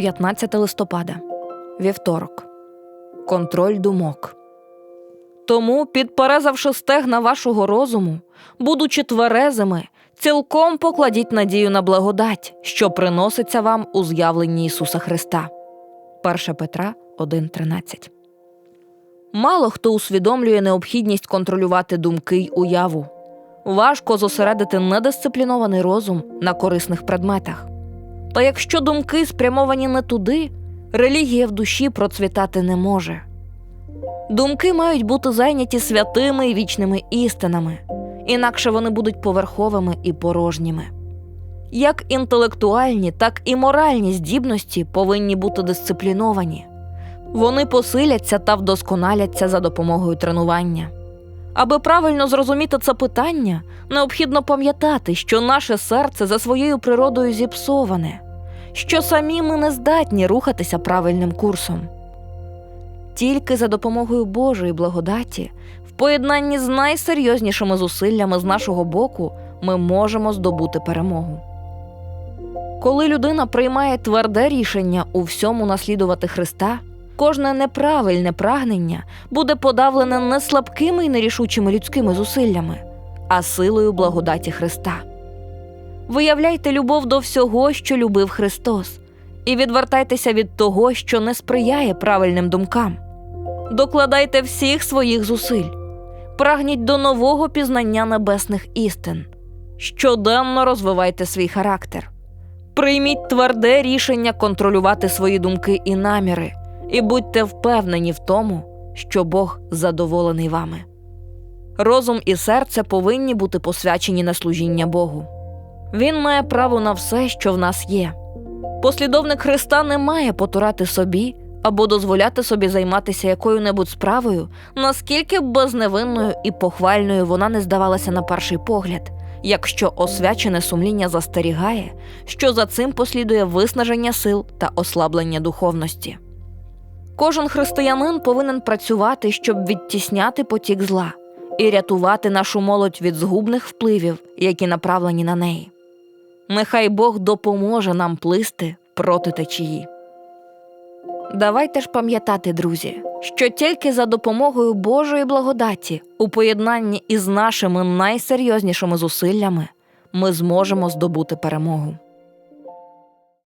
15 листопада. Вівторок. Контроль думок. Тому, підперезавши стегна вашого розуму, будучи тверезими, цілком покладіть надію на благодать, що приноситься вам у з'явленні Ісуса Христа. 1 Петра 1.13 Мало хто усвідомлює необхідність контролювати думки й уяву. Важко зосередити недисциплінований розум на корисних предметах. Та якщо думки спрямовані не туди, релігія в душі процвітати не може. Думки мають бути зайняті святими і вічними істинами, інакше вони будуть поверховими і порожніми. Як інтелектуальні, так і моральні здібності повинні бути дисципліновані. Вони посиляться та вдосконаляться за допомогою тренування. Аби правильно зрозуміти це питання, необхідно пам'ятати, що наше серце за своєю природою зіпсоване, що самі ми не здатні рухатися правильним курсом. Тільки за допомогою Божої благодаті, в поєднанні з найсерйознішими зусиллями з нашого боку, ми можемо здобути перемогу. Коли людина приймає тверде рішення у всьому наслідувати Христа, кожне неправильне прагнення буде подавлене не слабкими і нерішучими людськими зусиллями, а силою благодаті Христа. Виявляйте любов до всього, що любив Христос, і відвертайтеся від того, що не сприяє правильним думкам. Докладайте всіх своїх зусиль, прагніть до нового пізнання небесних істин, щоденно розвивайте свій характер. Прийміть тверде рішення контролювати свої думки і наміри, і будьте впевнені в тому, що Бог задоволений вами. Розум і серце повинні бути посвячені на служіння Богу. Він має право на все, що в нас є. Послідовник Христа не має потурати собі або дозволяти собі займатися якою-небудь справою, наскільки б безневинною і похвальною вона не здавалася на перший погляд, якщо освячене сумління застерігає, що за цим послідує виснаження сил та ослаблення духовності. Кожен християнин повинен працювати, щоб відтісняти потік зла і рятувати нашу молодь від згубних впливів, які направлені на неї. Нехай Бог допоможе нам плисти проти течії. Давайте ж пам'ятати, друзі, що тільки за допомогою Божої благодаті у поєднанні із нашими найсерйознішими зусиллями ми зможемо здобути перемогу.